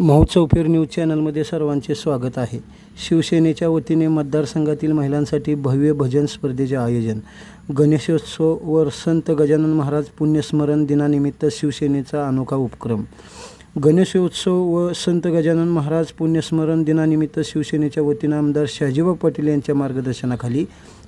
महोत्सव फेर न्यूज चॅनलमध्ये सर्वांचे स्वागत आहे. शिवसेनेच्या वतीने मतदारसंघातील महिलांसाठी भव्य भजन स्पर्धेचे आयोजन. गणेशोत्सव व संत गजानन महाराज पुण्यस्मरण दिनानिमित्त शिवसेनेचा अनोखा उपक्रम. गणेशोत्सव व संत गजानन महाराज पुण्यस्मरण दिनानिमित्त शिवसेनेच्या वतीनं आमदार शहाजीबा पाटील यांच्या मार्गदर्शनाखाली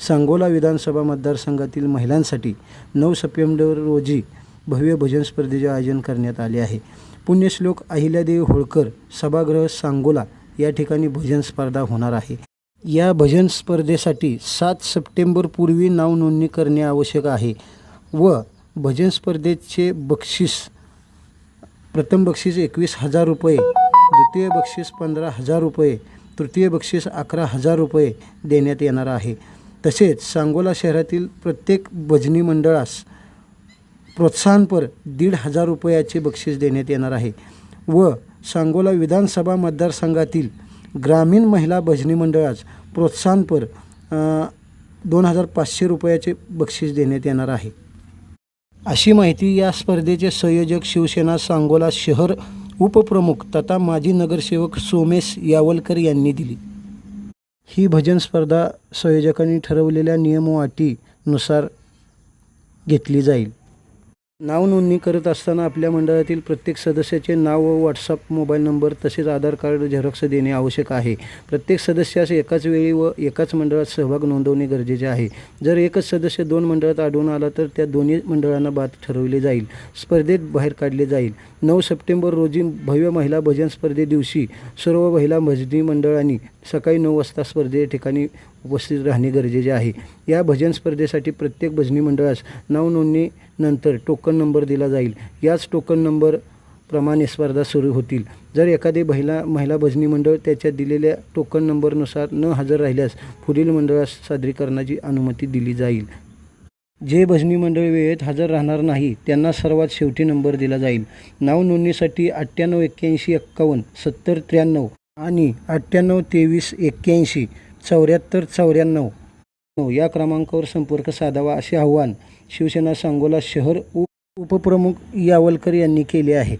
सांगोला विधानसभा मतदारसंघातील महिलांसाठी नऊ सप्टेंबर रोजी भव्य भजन स्पर्धेचे आयोजन करण्यात आले आहे. पुण्यश्लोक अहिल्यादेवी होळकर सभागृह सांगोला या ठिकाणी भजन स्पर्धा होणार आहे. या भजन स्पर्धेसाठी सात सप्टेंबर पूर्वी नाव नोंदणी करणे आवश्यक आहे व भजन स्पर्धेचे बक्षीस प्रथम बक्षीस एकवीस हजार रुपये द्वितीय बक्षीस पंधरा हजार रुपये तृतीय बक्षीस अकरा हजार रुपये देण्यात येणार आहे. तसेच सांगोला शहरातील प्रत्येक भजनी मंडळास प्रोत्साहनपर दीड हजार रुपयाचे बक्षीस देण्यात येणार आहे. व सांगोला विधानसभा मतदारसंघातील ग्रामीण महिला भजनी मंडळास प्रोत्साहनपर दोन हजार पाचशे रुपयाचे बक्षीस देण्यात येणार आहे. अशी माहिती या स्पर्धेचे संयोजक शिवसेना सांगोला शहर उपप्रमुख तथा माजी नगरसेवक सोमेश यावलकर यांनी दिली. ही भजन स्पर्धा संयोजकांनी ठरवलेल्या नियम अटीनुसार घेतली जाईल. नाव नोंदणी करत असताना आपल्या मंडळातील प्रत्येक सदस्याचे नाव व व्हॉट्सअप मोबाईल नंबर तसेच आधार कार्ड झेरॉक्स देणे आवश्यक आहे. प्रत्येक सदस्यास एकाच वेळी व एकाच मंडळात सहभाग नोंदवणे गरजेचे आहे. जर एकच सदस्य दोन मंडळात आढळून आला तर त्या दोन्ही मंडळांना बाद ठरवले जाईल. स्पर्धेत बाहेर काढले जाईल. नऊ सप्टेंबर रोजी भव्य महिला भजन स्पर्धे दिवशी सर्व महिला भजनी मंडळांनी सकाळी नऊ वाजता स्पर्धे ठिकाणी उपस्थित राहणे गरजेचे आहे. या भजन स्पर्धेसाठी प्रत्येक भजनी मंडळास नावनोंदणीनंतर टोकन नंबर दिला जाईल. याच टोकन नंबर प्रमाणे स्पर्धा सुरू होतील. जर एखादे महिला महिला भजनी मंडळ त्याच्या दिलेल्या टोकन नंबरनुसार न हजर राहिल्यास पुढील मंडळास सादरीकरणाची अनुमती दिली जाईल. जे भजनी मंडळ वेळेत हजर राहणार नाही त्यांना सर्वात शेवटी नंबर दिला जाईल. नाव नोंदणीसाठी अठ्ठ्याण्णव एक्क्याऐंशी एक्कावन्न सत्तर त्र्याण्णव आणि अठ्ठ्याण्णव तेवीस एक्क्याऐंशी चौऱ्याहत्तर चौऱ्याण्णव. नऊ. या क्रमांकावर संपर्क साधावा असे आवाहन शिवसेना सांगोला शहर उप उपप्रमुख यावलकर यांनी केले आहे.